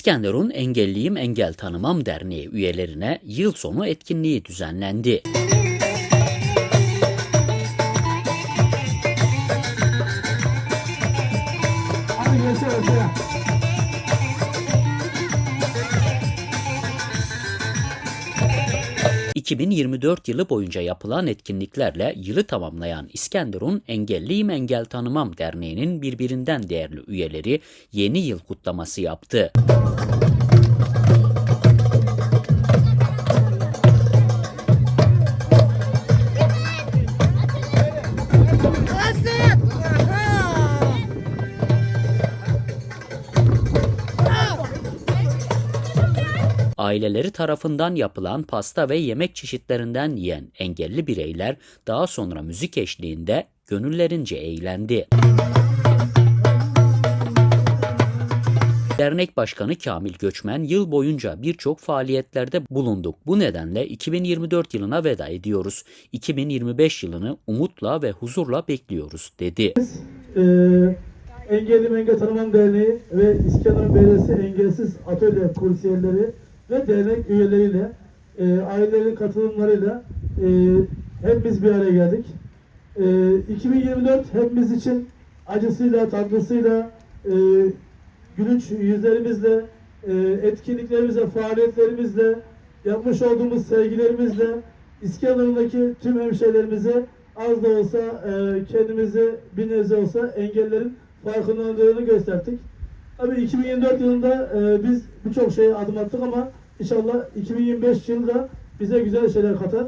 İskenderun Engelliyim Engel Tanımam Derneği üyelerine yıl sonu etkinliği düzenlendi. 2024 yılı boyunca yapılan etkinliklerle yılı tamamlayan İskenderun Engelliyim Engel Tanımam Derneği'nin birbirinden değerli üyeleri yeni yıl kutlaması yaptı. Aileleri tarafından yapılan pasta ve yemek çeşitlerinden yiyen engelli bireyler daha sonra müzik eşliğinde gönüllerince eğlendi. Dernek Başkanı Kamil Göçmen yıl boyunca birçok faaliyetlerde bulunduk. Bu nedenle 2024 yılına veda ediyoruz. 2025 yılını umutla ve huzurla bekliyoruz dedi. Ee, Engelli Menge Tanımam Derneği ve İskenderun Belediyesi Engelsiz Atölye kursiyerleri ve dernek üyeleriyle e, ailelerin katılımlarıyla e, hep biz bir araya geldik. E, 2024 hepimiz için acısıyla, tatlısıyla, e, gülünç yüzlerimizle, e, etkinliklerimizle, faaliyetlerimizle, yapmış olduğumuz sevgilerimizle İskenderun'daki tüm hemşehrilerimize az da olsa e, kendimizi bir nebze olsa engellerin farkındalığını gösterdik. Tabii 2024 yılında e, biz birçok şeye adım attık ama inşallah 2025 yılında bize güzel şeyler katar.